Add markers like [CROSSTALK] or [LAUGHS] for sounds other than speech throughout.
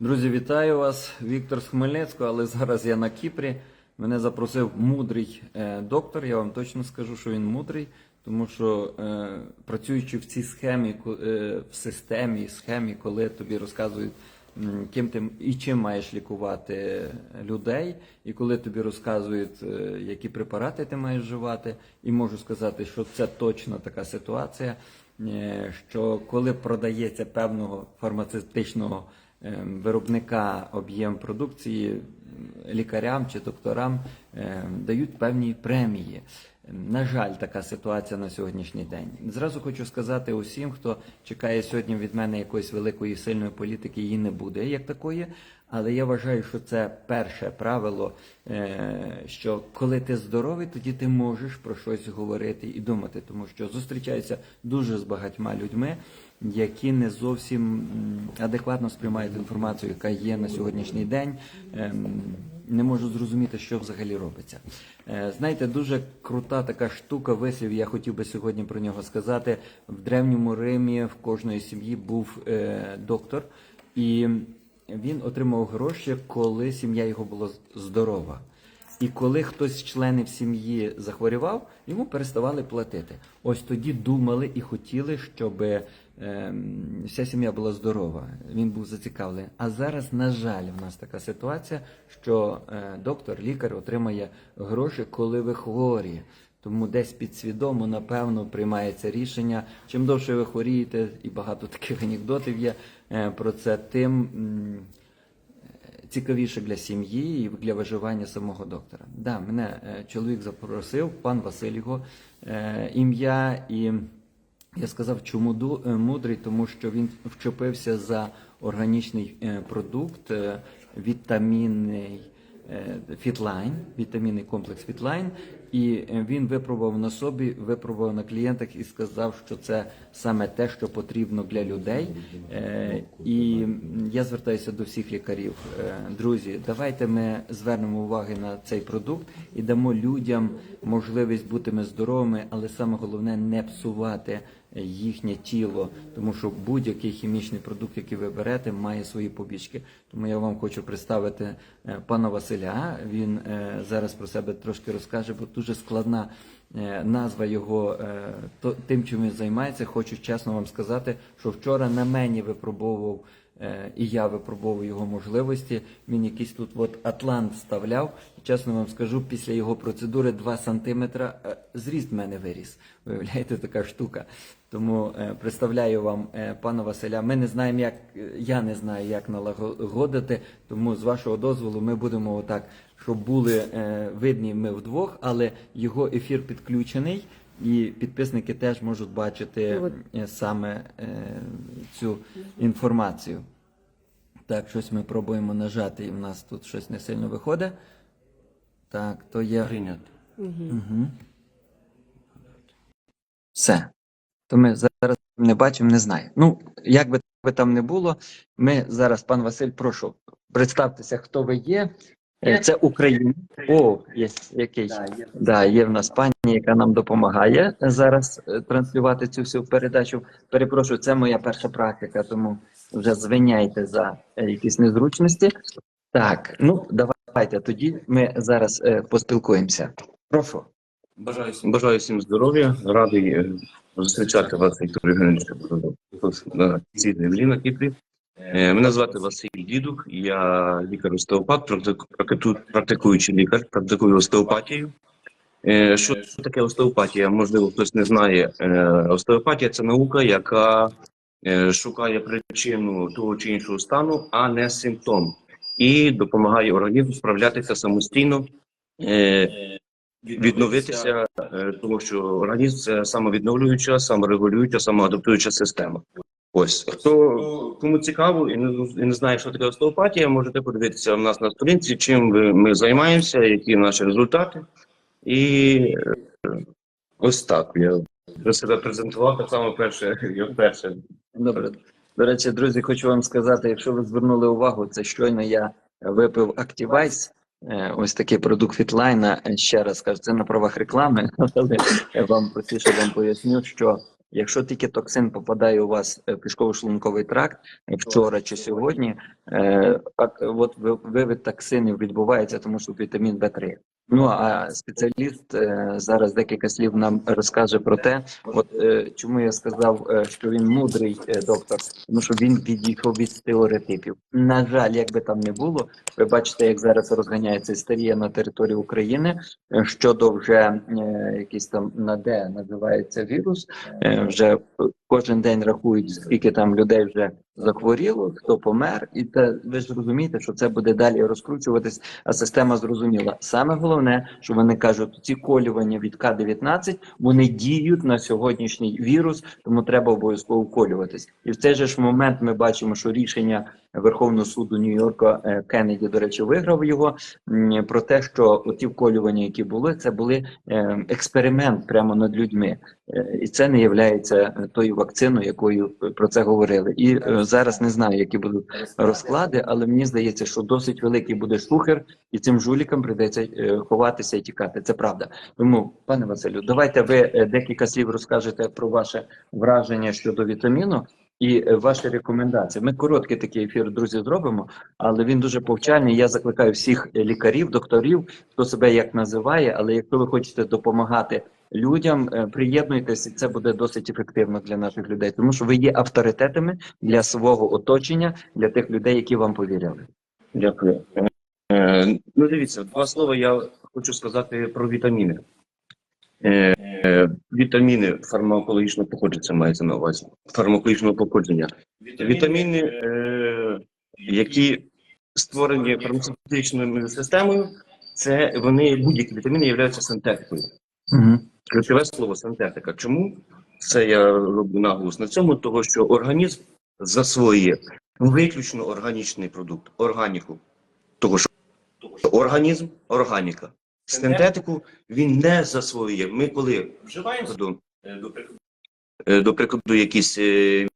Друзі, вітаю вас. Віктор з Хмельницького, але зараз я на Кіпрі. Мене запросив мудрий е, доктор. Я вам точно скажу, що він мудрий, тому що е, працюючи в цій схемі, е, в системі, схемі, коли тобі розказують, ким ти і чим маєш лікувати людей, і коли тобі розказують, е, які препарати ти маєш вживати, і можу сказати, що це точно така ситуація, е, що коли продається певного фармацевтичного виробника об'єм продукції лікарям чи докторам ем, дають певні премії. Ем, На жаль, така ситуація на сьогоднішній день. Зразу хочу сказати усім, хто чекає сьогодні від мене якоїсь великої сильної політики, її не буде як такої. Але я вважаю, що це перше правило, е, що коли ти здоровий, тоді ти можеш про щось говорити і думати, тому що зустрічаюся дуже з багатьма людьми, які не зовсім адекватно сприймають інформацію, яка є на сьогоднішній день. Ем, Не можу зрозуміти, що взагалі робиться. Е, Знаєте, дуже крута така штука, вислів. Я хотів би сьогодні про нього сказати. В древньому Римі в кожної сім'ї був е, доктор, і він отримав гроші, коли сім'я його була здорова. І коли хтось з членів сім'ї захворював, йому переставали платити. Ось тоді думали і хотіли, щоб ем, вся сім'я була здорова. Він був зацікавлений. А зараз, на жаль, в нас така ситуація, що е, доктор, лікар отримає гроші, коли ви хворі. Тому десь підсвідомо, напевно, приймається рішення. Чим довше ви хворієте, і багато таких анекдотів є е, про це, тим. цікавіше для сім'ї і для виживання самого доктора. Да, мене е, чоловік запросив, пан Василь його е, ім'я, і я сказав, чому мудрий, тому що він вчепився за органічний продукт, вітамінний. Фітлайн, вітамінний комплекс Фітлайн, і е, він випробував на собі, випробував на клієнтах і сказав, що це саме те, що потрібно для людей. Е, І я звертаюся до всіх лікарів. Е, Друзі, давайте ми звернемо уваги на цей продукт і дамо людям можливість бути ми здоровими, але саме головне не псувати їхнє тіло, тому що будь-який хімічний продукт, який ви берете, має свої побічки. Тому я вам хочу представити пана Василя. Він зараз про себе трошки розкаже, бо дуже складна е, назва його е, тим, чим він займається. Хочу чесно вам сказати, що вчора на мені випробовував. Е, І я випробовую його можливості. Він якийсь тут от атлант вставляв. Чесно вам скажу, після його процедури 2 сантиметра е, зріст в мене виріс. Виявляєте, така штука. Тому е, представляю вам пана Василя. Ми не знаємо, як я не знаю, як налагодити. Тому з вашого дозволу ми будемо отак, щоб були видні ми вдвох, але його ефір підключений. І підписники теж можуть бачити От. е, саме е, цю інформацію. Так, щось ми пробуємо нажати, і в нас тут щось не сильно виходить. Так, то є. Прийнято. Угу. Все. То ми зараз не бачимо, не знаю. Ну, як би би там не було, ми зараз, пан Василь, прошу, представтеся, хто ви є. Е, Це Україна. О, є який. Да, є в нас пані, яка нам допомагає зараз е, транслювати цю всю передачу. Перепрошую, це моя перша практика, тому вже звиняйте за е, якісь незручності. Так, ну давайте тоді ми зараз е, поспілкуємося. Прошу. Бажаю, всім- бажаю всім здоров'я. Радий зустрічати вас, Віктор Євгенович, на цій землі на Кіпрі. Е, Мене звати Василь Дідук, я практику- практику- практикуючий лікар, практикую остеопатію. Е, Що таке остеопатія? Можливо, хтось не знає. Е, Остеопатія це наука, яка шукає причину того чи іншого стану, а не симптом, і допомагає організму справлятися самостійно. відновитися, тому що організм це самовідновлююча, саморегулююча, самоадаптуюча система. Ось хто кому цікаво і не, і не знає, що таке остеопатія, можете подивитися в нас на сторінці, чим ми займаємося, які наші результати. І е, ось так. Я вже себе презентував так само перше, я вперше. Добре. До речі, друзі, хочу вам сказати, якщо ви звернули увагу, це щойно я випив Activize, е, ось такий продукт Фітлайна. Ще раз кажу, це на правах реклами, [LAUGHS] але я вам простіше вам поясню, що Якщо тільки токсин попадає у вас е, в кишково-шлунковий тракт вчора чи сьогодні, е, от ви- вивід токсинів відбувається, тому що вітамін В3. Ну а спеціаліст е, зараз декілька слів нам розкаже про те, от е, чому я сказав, е, що він мудрий доктор, тому що він відійшов від стереотипів. На жаль, як би там не було, ви бачите, як зараз розганяється істерія на території України щодо вже якийсь там на Д називається вірус. Вже кожен день рахують, скільки там людей вже захворіло, хто помер, і те ви ж розумієте, що це буде далі розкручуватись, а система зрозуміла. Саме головне, що вони кажуть, ці колювання від К-19, вони діють на сьогоднішній вірус, тому треба обов'язково колюватись. І в цей же ж момент ми бачимо, що рішення Верховного суду Нью-Йорка е, Кеннеді, до речі, виграв його про те, що ті вколювання, які були, це були е, експеримент прямо над людьми. Е, І це не є тою вакциною, якою про це говорили. І зараз не знаю, які будуть розклади, але мені здається, що досить великий буде шухер, і цим жулікам прийдеться ховатися і тікати. Це правда. Тому, пане Василю, давайте ви декілька слів розкажете про ваше враження щодо вітаміну. І е, ваші рекомендації. Ми короткий такий ефір, друзі, зробимо, але він дуже повчальний. Я закликаю всіх е, лікарів, докторів, хто себе як називає. Але якщо ви хочете допомагати людям, е, приєднуйтесь, і це буде досить ефективно для наших людей, тому що ви є авторитетами для свого оточення, для тих людей, які вам повірили. Дякую. Ну, дивіться, два слова я хочу сказати про вітаміни. Вітаміни фармакологічного походження мається на увазі. Фармакологічного походження. Вітаміни, е, які створені фармацевтичною системою, це вони будь-які вітаміни являються синтетикою. Угу. Ключове слово синтетика. Чому це я роблю наголос на цьому? Того, що організм засвоює виключно органічний продукт, органіку. Того, що організм органіка. Синтетику він не засвоює. Ми коли вживаємо до, до прикладу, е, до прикладу якісь. е,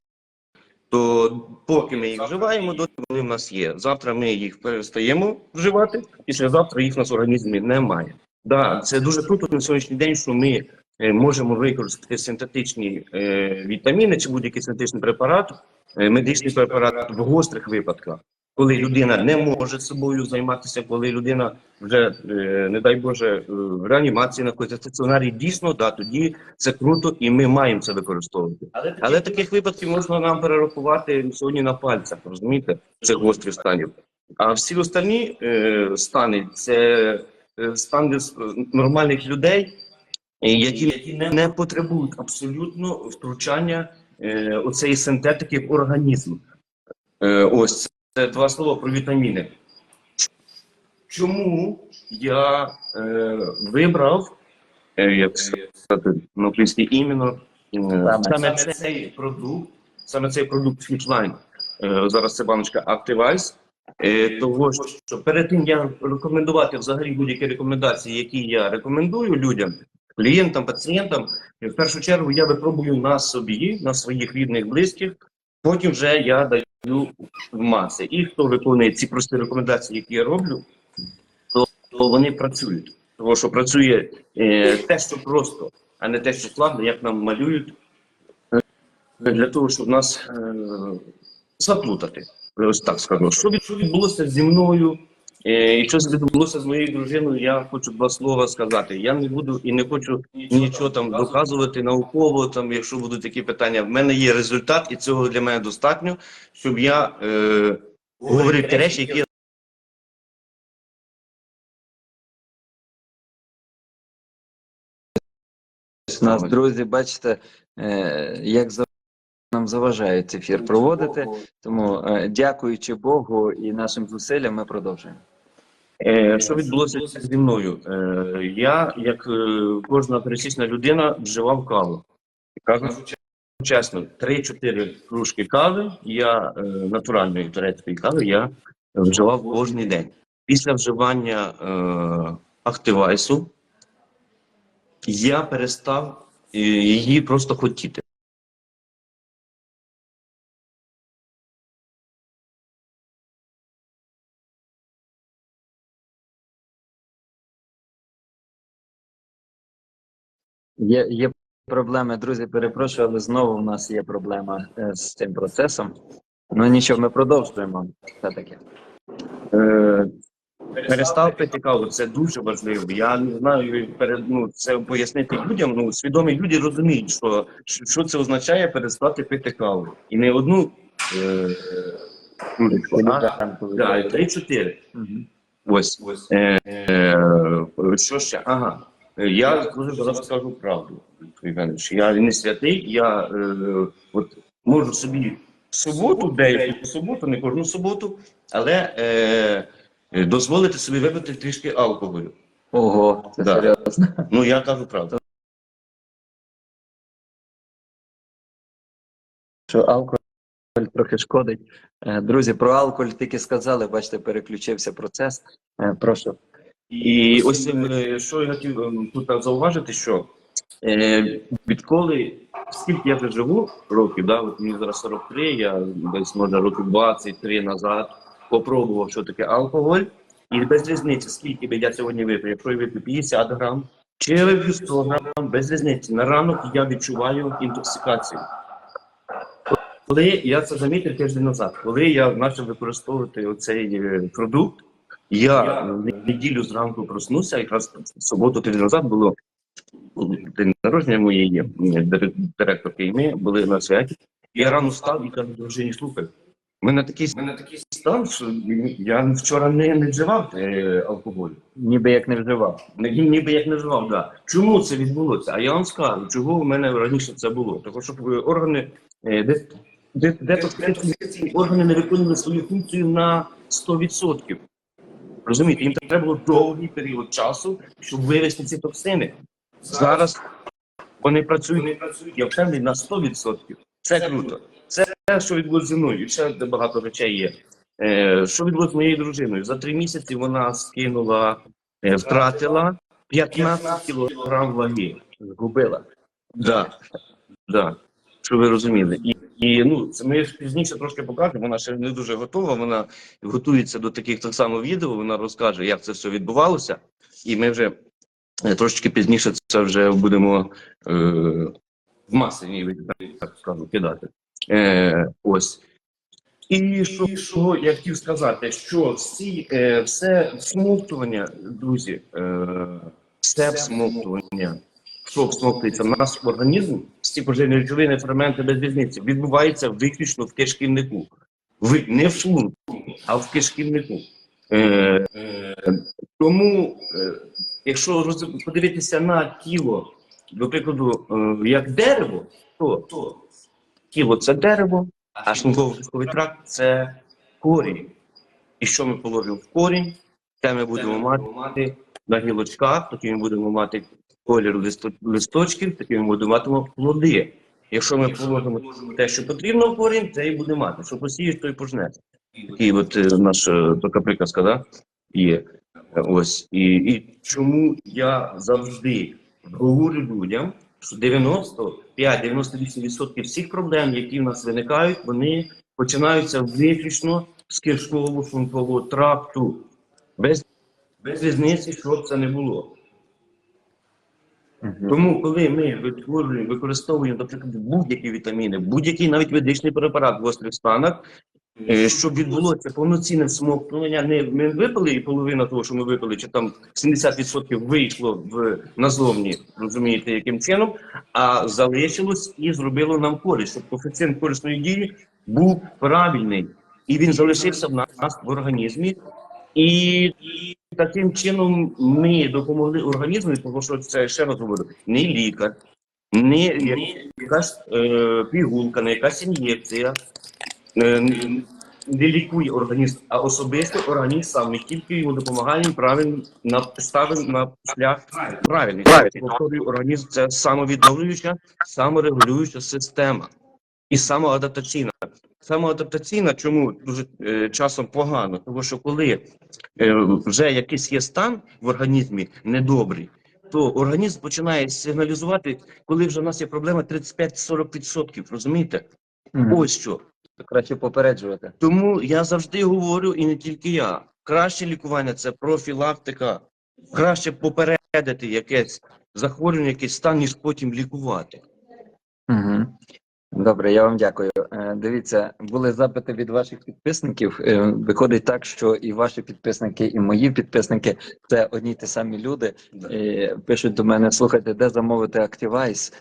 То поки ми їх вживаємо, доти вони в нас є. Завтра ми їх перестаємо вживати, післязавтра їх в нас в організмі немає. Да, це дуже круто на сьогоднішній день, що ми е, можемо використати синтетичні е, вітаміни чи будь-який синтетичний препарат, е, медичний препарат в гострих випадках, коли людина не може собою займатися, коли людина вже, е, не дай Боже, е, в реанімації знаходиться в стаціонарі, дійсно, да, тоді це круто і ми маємо це використовувати. Але таких випадків можна нам перерахувати сьогодні на пальцях, розумієте, цих гострих станів. А всі остальні е, стани це е, стани нормальних людей, е, які не, не потребують абсолютно втручання е, оцеї синтетики в організм. Е, ось це два слова про вітаміни. Чому я е, вибрав, е, як сказати на українській іменно, е, Саме. саме цей продукт, саме цей продукт Fitline, е, зараз це баночка Activize, е, того, що перед тим я рекомендувати взагалі будь-які рекомендації, які я рекомендую людям, клієнтам, пацієнтам, в першу чергу я випробую на собі, на своїх рідних, близьких, потім вже я даю в маси. І хто виконує ці прості рекомендації, які я роблю, то, то вони працюють. Тому що працює е, те, що просто, а не те, що складно, як нам малюють, е, для того, щоб нас е, заплутати. Ось так скажу. Що відбулося зі мною, і що відбулося з моєю дружиною, я хочу два слова сказати. Я не буду і не хочу нічого там доказувати науково, там, якщо будуть такі питання. В мене є результат, і цього для мене достатньо, щоб я е, говорив ті речі, які Нас, друзі, бачите, е, як за- нам заважають ефір проводити. Тому, е, дякуючи Богу і нашим зусиллям, ми продовжуємо. Е, що відбулося зі мною? Е, я, як е, кожна пересічна людина, вживав каву. Кажу чесно, 3-4 кружки кави, я е, натуральної турецької кави я вживав кожен день. Після вживання е, активайсу я перестав е, її просто хотіти. Є, є проблеми, друзі, перепрошую, але знову в нас є проблема е, з цим процесом. Ну нічого, ми продовжуємо. Все-таки. Е, Перестав пити каву, це дуже важливо. Я не знаю, перед, ну, це пояснити людям. Ну, свідомі люди розуміють, що, що це означає перестати пити каву. І не одну е, кружечку, а три-чотири. Мгм. Ось. Е, е, що ще? Ага. Е, Я дуже зараз скажу правду, Євгенович. Я не святий, я е, от, можу собі в суботу, деяку суботу, не кожну суботу, але е, е, дозволити собі випити трішки алкоголю. Ого, це Да. серйозно. Ну, я кажу правду. Що алкоголь трохи шкодить. Е, Друзі, про алкоголь тільки сказали, бачите, переключився процес. Е, Прошу. І ось е, що я хотів е, тут зауважити, що е, відколи скільки я вже живу років, да, от мені зараз 43, я десь може років 23 назад попробував, що таке алкоголь, і без різниці, скільки би я сьогодні випив, якщо я випив 50 грам, чи я випив 100 грам, без різниці. На ранок я відчуваю інтоксикацію. Коли я це замітив тиждень назад, коли я почав використовувати оцей е, продукт, я в неділю зранку проснувся, якраз в суботу тиждень назад було день народження моєї директорки, і ми були на святі. Я рано встав і кажу, дружині, слухай, в мене такий, мене такий стан, що я вчора не, не вживав е, алкоголю. Ніби як не вживав. Ні- Ніби як не вживав, да. Чому це відбулося? А я вам скажу, чого в мене раніше це було. Тому що е, органи, е, де, де, де ці органи не виконували свою функцію на 100%. Розумієте, їм треба було довгий період часу, щоб вивести ці токсини. Зараз вони працюють, не працюють, я впевнений на 100%. Це круто. Це те, що відбулося зі мною. Ще багато речей є. Е, що відбулося з моєю дружиною? За три місяці вона скинула, е, втратила 15 кілограм ваги. Згубила. Да. Да. Що ви розуміли? І, і ну, це ми пізніше трошки покажемо. Вона ще не дуже готова. Вона готується до таких так само відео. Вона розкаже, як це все відбувалося. І ми вже е, трошечки пізніше це вже будемо е, в масовій, так скажу, кидати. Е, ось. І що, що я хотів сказати, що всі, е, все всмоктування, друзі, е, все всмоктування, всмоктується в наш організм, всі поживні речовини, ферменти без різниці, відбувається виключно в кишківнику. Ви, не в шлунку, а в кишківнику. Е, е, тому, е, якщо роз- подивитися на тіло, до прикладу, е, як дерево, то, то тіло це дерево, а шлунково-кишковий тракт це корінь. І що ми положимо в корінь, те ми будемо мати на гілочках, тоді ми будемо мати листо- листочків, тоді ми матимемо плоди. Якщо ми положимо те, що потрібно в корінь, це і буде мати. Що посієш, то і пожнеться. Такий от е, наша така приказка, да? є. Е, Ось. І, і чому я завжди говорю людям, що 95-98% всіх проблем, які в нас виникають, вони починаються виключно з кишково-шлункового тракту. Без, без різниці, що б це не було. Тому, коли ми витворюємо, використовуємо, наприклад, будь-які вітаміни, будь-який навіть медичний препарат в гострих станах, е, щоб відбулося повноцінне всмоктування, не ми випили і половина того, що ми випили, чи там 70% вийшло в назовні, розумієте, яким чином, а залишилось і зробило нам користь, щоб коефіцієнт корисної дії був правильний, і він залишився в нас в організмі. І, таким чином ми допомогли організму, тому що це ще раз говорю, не лікар, не якась е, пігулка, не якась ін'єкція е, не- не лікує організм, а особисто організм сам. Ми тільки йому допомагаємо правильно на ставимо на шлях правильний. Повторюю, організм це самовідновлююча, саморегулююча система і самоадаптаційна. Самоадаптаційна, чому дуже е, часом погано? Тому що коли е, вже якийсь є стан в організмі недобрий, то організм починає сигналізувати, коли вже в нас є проблема 35-40%. Розумієте? Мгм. Ось що. Краще попереджувати. Тому я завжди говорю, і не тільки я. Краще лікування це профілактика, краще попередити якесь захворювання, якийсь стан, ніж потім лікувати. Угу. Добре, я вам дякую. Е, Дивіться, були запити від ваших підписників. Е, Виходить так, що і ваші підписники, і мої підписники це одні й ті самі люди. І пишуть до мене: слухайте, де замовити Activize?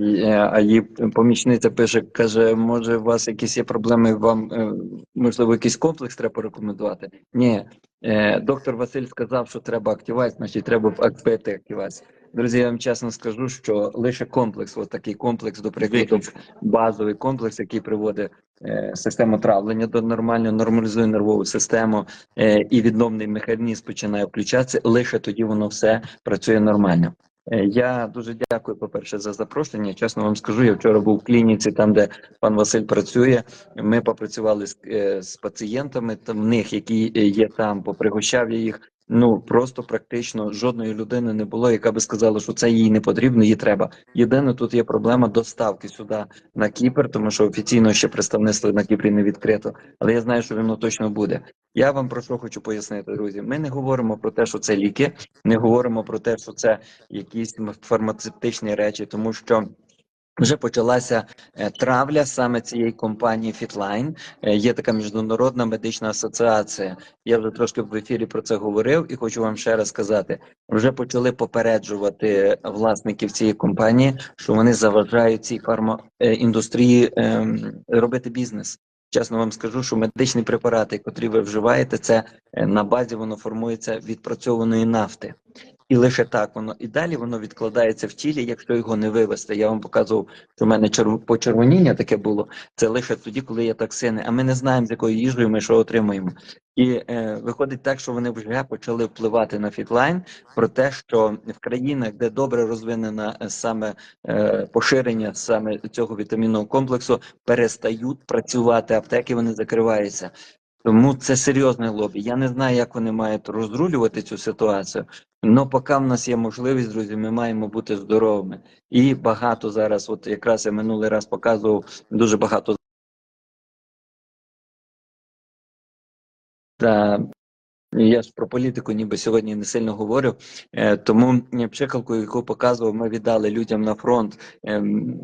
Е, А її помічниця пише: каже, може, у вас якісь є проблеми, вам е, можливо якийсь комплекс треба порекомендувати? Ні, Е, доктор Василь сказав, що треба Activize, значить треба пити Activize. Друзі, я вам чесно скажу, що лише комплекс, от такий комплекс, до прикладу, базовий комплекс, який приводить е, систему травлення до нормального, нормалізує нервову систему е, і відновний механізм починає включатися. Лише тоді воно все працює нормально. Е, Я дуже дякую, по-перше, за запрошення. Чесно вам скажу, я вчора був в клініці, там де пан Василь працює. Ми попрацювали з, е, з пацієнтами, там в них, які е, є там, попригощав я їх. Ну просто практично жодної людини не було, яка би сказала, що це їй не потрібно, їй треба. Єдине, тут є проблема доставки сюди на Кіпр, тому що офіційно ще представництво на Кіпрі не відкрито. Але я знаю, що воно точно буде. Я вам про що хочу пояснити, друзі. Ми не говоримо про те, що це ліки, не говоримо про те, що це якісь фармацевтичні речі, тому що. Вже почалася е, травля саме цієї компанії Fitline. Е, Є така міжнародна медична асоціація. Я вже трошки в ефірі про це говорив і хочу вам ще раз сказати: вже почали попереджувати власників цієї компанії, що вони заважають цій фармаіндустрії ем, робити бізнес. Чесно вам скажу, що медичні препарати, котрі ви вживаєте, це е, на базі воно формується відпрацьованої нафти. І лише так воно і далі воно відкладається в тілі, якщо його не вивести. Я вам показував, що в мене черв... почервоніння таке було. Це лише тоді, коли є токсини. А ми не знаємо, з якою їжею ми що отримуємо. І е, виходить так, що вони вже почали впливати на фітлайн про те, що в країнах, де добре розвинена е, саме е, поширення саме цього вітамінного комплексу, перестають працювати аптеки, вони закриваються. Тому це серйозне лобі. Я не знаю, як вони мають розрулювати цю ситуацію. але поки в нас є можливість, друзі, ми маємо бути здоровими. І багато зараз, от якраз я минулий раз показував дуже багато та я ж про політику ніби сьогодні не сильно говорю, е, тому е, пшикалку, яку показував, ми віддали людям на фронт. Ем,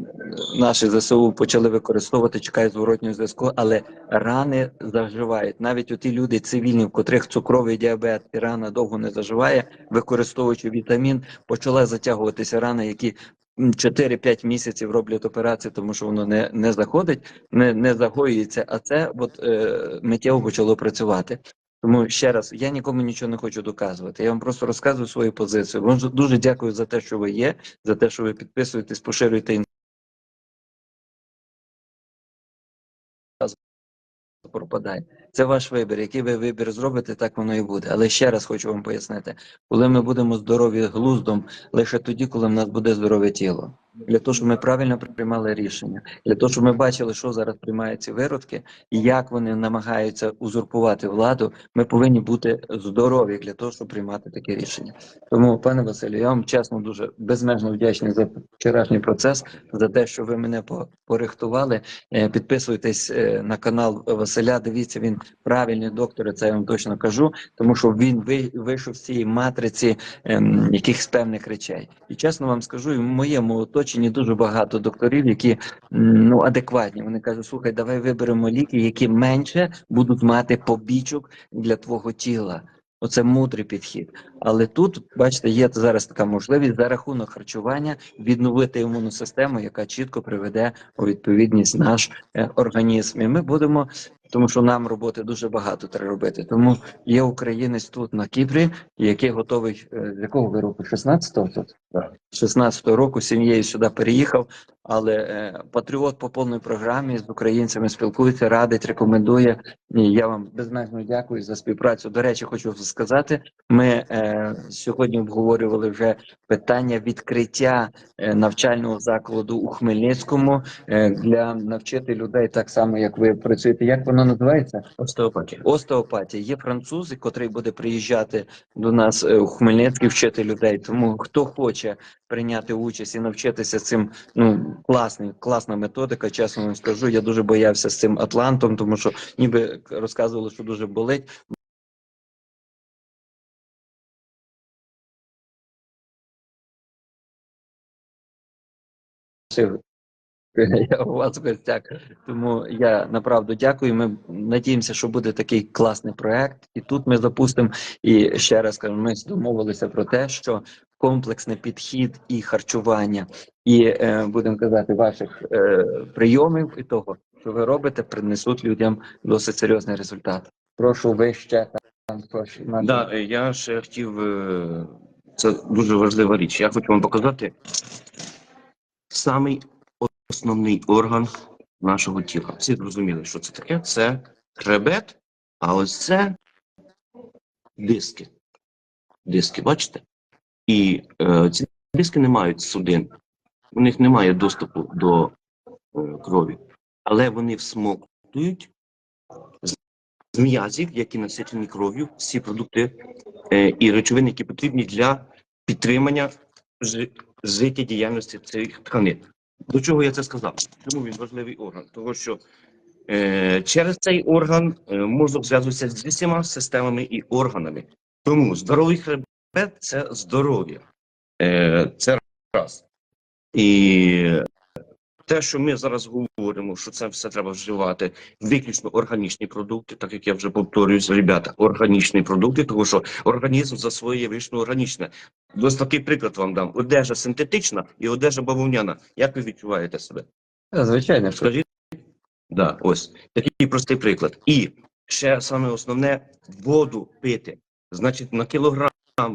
Наші ЗСУ почали використовувати, чекають зворотнього зв'язку, але рани заживають. Навіть оті люди цивільні, в котрих цукровий діабет і рана довго не заживає, використовуючи вітамін, почала затягуватися рани, які м, 4-5 місяців роблять операції, тому що воно не, не заходить, не, не загоюється. А це от е, миттєво почало працювати. Тому ще раз, я нікому нічого не хочу доказувати. Я вам просто розказую свою позицію. Вам дуже дякую за те, що ви є, за те, що ви підписуєтесь, поширюєте інформацію. пропадає. Це ваш вибір. Який ви вибір зробите, так воно і буде. Але ще раз хочу вам пояснити, коли ми будемо здорові глуздом, лише тоді, коли в нас буде здорове тіло. Для того, щоб ми правильно приймали рішення, для того, щоб ми бачили, що зараз приймають ці виродки, і як вони намагаються узурпувати владу, ми повинні бути здорові для того, щоб приймати такі рішення. Тому, пане Василю, я вам чесно дуже безмежно вдячний за вчорашній процес, за те, що ви мене по- порихтували. Е, Підписуйтесь е, на канал Василя. Дивіться, він правильний доктор, це я вам точно кажу, тому що він ви- вийшов з цієї матриці ем, якихось певних речей. І чесно вам скажу, і в моєму оточенні дуже багато докторів, які ну адекватні. Вони кажуть, слухай, давай виберемо ліки, які менше будуть мати побічок для твого тіла. Оце мудрий підхід. Але тут, бачите, є зараз така можливість за рахунок харчування відновити імунну систему, яка чітко приведе у відповідність наш е, організм. І ми будемо, тому що нам роботи дуже багато треба робити. Тому є українець тут на Кіпрі, який готовий е, з якого ви року? 16-го тут? Так. 16-го року сім'єю сюди переїхав, але е, патріот по повній програмі з українцями спілкується, радить, рекомендує. І я вам безмежно дякую за співпрацю. До речі, хочу сказати, ми е, сьогодні обговорювали вже питання відкриття е, навчального закладу у Хмельницькому е, для навчити людей так само, як ви працюєте. Як воно називається? Остеопатія. Остеопатія. Є француз, котрий буде приїжджати до нас е, у Хмельницький вчити людей. Тому хто хоче прийняти участь і навчитися цим, ну класний, класна методика. Чесно вам скажу. Я дуже боявся з цим Атлантом, тому що ніби розказували, що дуже болить. [LAUGHS] Я у вас в. Тому я направду дякую. Ми надіємося, що буде такий класний проект. І тут ми запустимо. І ще раз кажу, ми домовилися про те, що комплексний підхід і харчування, і е, будемо казати, ваших е, прийомів і того, що ви робите, принесуть людям досить серйозний результат. Прошу ви ще там прошу. Да, я ще хотів. е, Це дуже важлива річ. Я хочу вам показати самий основний орган нашого тіла. Всі зрозуміли, що це таке? Це хребет, а ось це диски. Диски, бачите? І е, ці диски не мають судин, у них немає доступу до е, крові, але вони всмоктують з- м'язів, які насичені кров'ю, всі продукти е, і речовини, які потрібні для підтримання життєдіяльності цих тканин. До чого я це сказав? Чому він важливий орган? Тому що е, через цей орган е, мозок зв'язується з усіма системами і органами. Тому здоровий хребет це здоров'я. Е, це раз. І те, що ми зараз говоримо, що це все треба вживати виключно органічні продукти, так як я вже повторююсь, ребята, органічні продукти, тому що організм засвоює виключно органічне. Ось такий приклад вам дам: одежа синтетична і одежа бавовняна. Як ви відчуваєте себе? Звичайно, що Скажіть? Да, ось такий простий приклад. І ще саме основне воду пити. Значить, на кілограм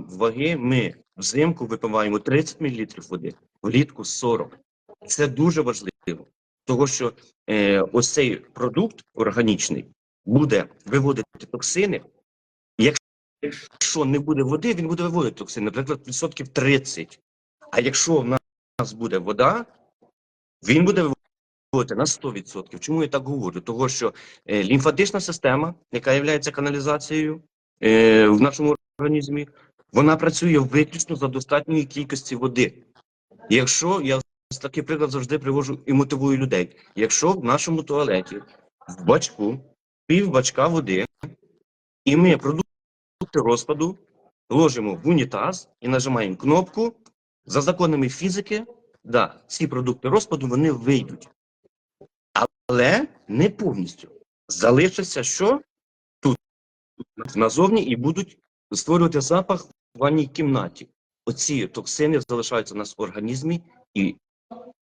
ваги ми взимку випиваємо 30 мл води, влітку 40. Це дуже важливо, тому що е, ось цей продукт органічний буде виводити токсини. Якщо не буде води, він буде виводити токсини, наприклад, відсотків 30. А якщо в нас буде вода, він буде виводити на 100%. Чому я так говорю? Того, що е, лімфатична система, яка є каналізацією е, в нашому організмі, вона працює виключно за достатньої кількості води. Якщо я такий приклад завжди привожу і мотивую людей. Якщо в нашому туалеті в бачку пів бачка води, і ми продукти розпаду ложимо в унітаз і нажимаємо кнопку, за законами фізики, да, ці продукти розпаду вони вийдуть. Але не повністю. Залишиться що? Тут назовні і будуть створювати запах в ванній кімнаті. Оці токсини залишаються у нас в організмі і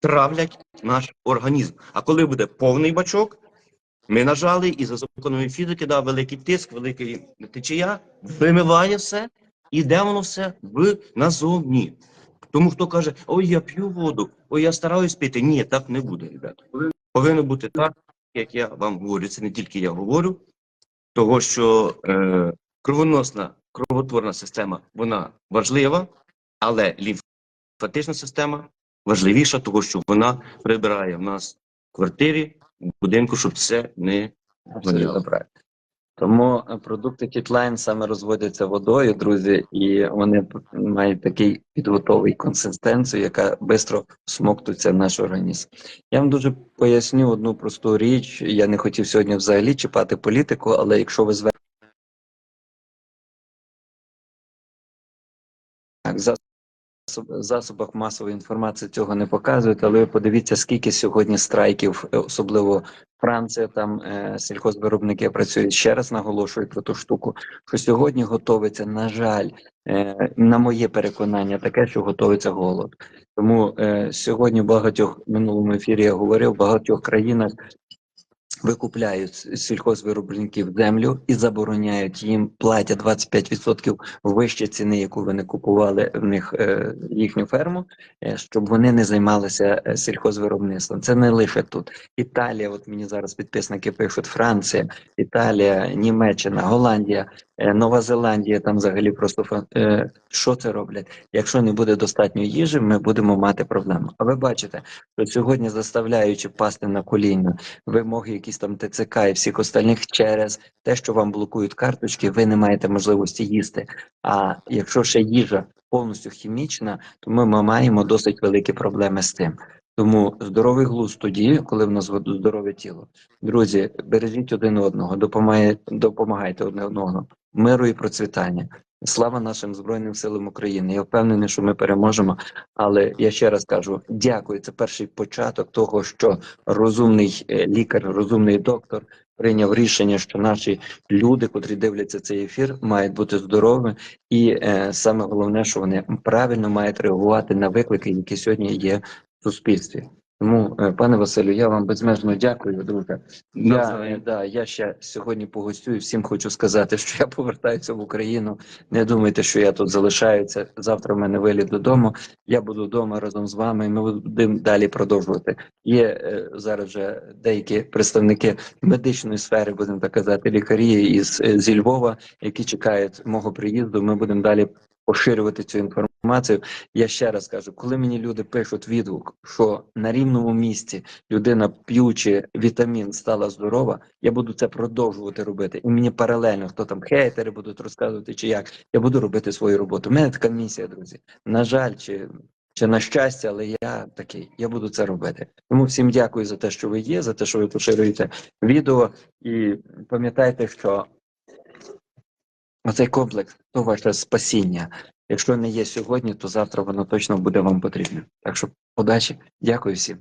травлять наш організм. А коли буде повний бачок, ми нажали і за законами фізики, да, великий тиск, великий течія, вимиває все, і де воно все в назовні. Тому хто каже, ой, я п'ю воду, ой, я стараюсь пити. Ні, так не буде, ребята. Повинно бути так, як я вам говорю. Це не тільки я говорю, того що е, кровоносна, кровотворна система вона важлива, але лімфатична система важливіша, того що вона прибирає в нас в квартирі, в будинку, щоб це не правильно. Тому е, продукти Кітлайн саме розводяться водою, друзі, і вони мають такий підготовий консистенцію, яка швидко смоктується в наш організм. Я вам дуже поясню одну просту річ. Я не хотів сьогодні взагалі чіпати політику, але якщо ви звернете засобах масової інформації цього не показують, але ви подивіться, скільки сьогодні страйків, е, особливо Франція, там е, сільхозвиробники працюють. Ще раз наголошую про ту штуку, що сьогодні готовиться, на жаль, е, на моє переконання, таке, що готовиться голод. Тому е, сьогодні в багатьох минулому ефірі я говорив, в багатьох країнах викупляють сільхозвиробників землю і забороняють їм платять 25% вище ціни, яку вони купували в них е, їхню ферму, е, щоб вони не займалися е, сільхозвиробництвом. Це не лише тут. Італія, от мені зараз підписники пишуть, Франція, Італія, Німеччина, Голландія, Нова Зеландія. Там взагалі просто е, що це роблять? Якщо не буде достатньо їжі, ми будемо мати проблему. А ви бачите, що сьогодні заставляючи пасти на коліна вимоги, якісь там ТЦК і всіх остальних через те, що вам блокують карточки, ви не маєте можливості їсти. А якщо ще їжа повністю хімічна, то ми ма- маємо досить великі проблеми з тим. Тому здоровий глузд тоді, коли в нас здорове тіло. Друзі, бережіть один одного, допомагайте одне одного, миру і процвітання. Слава нашим Збройним силам України. Я впевнений, що ми переможемо. Але я ще раз кажу: дякую. Це перший початок того, що розумний е, лікар, розумний доктор прийняв рішення, що наші люди, котрі дивляться цей ефір, мають бути здоровими, і е, саме головне, що вони правильно мають реагувати на виклики, які сьогодні є в суспільстві. Тому, е, пане Василю, я вам безмежно дякую, друже. Я, да, я ще сьогодні погостюю. Всім хочу сказати, що я повертаюся в Україну. Не думайте, що я тут залишаюся. Завтра в мене виліт додому. Я буду вдома разом з вами. і Ми будемо далі продовжувати. Є е, зараз вже деякі представники медичної сфери, будемо так казати, лікарі із е, зі Львова, які чекають мого приїзду. Ми будемо далі поширювати цю інформацію. Я ще раз кажу, коли мені люди пишуть відгук, що на рівному місці людина, п'ючи вітамін, стала здорова, я буду це продовжувати робити. І мені паралельно, хто там хейтери будуть розказувати, чи як я буду робити свою роботу. У мене така місія, друзі. На жаль, чи, чи на щастя, але я такий, я буду це робити. Тому всім дякую за те, що ви є, за те, що ви поширюєте відео. І пам'ятайте, що оцей комплекс то ваше спасіння. Якщо не є сьогодні, то завтра воно точно буде вам потрібне. Так що удачі, дякую всім.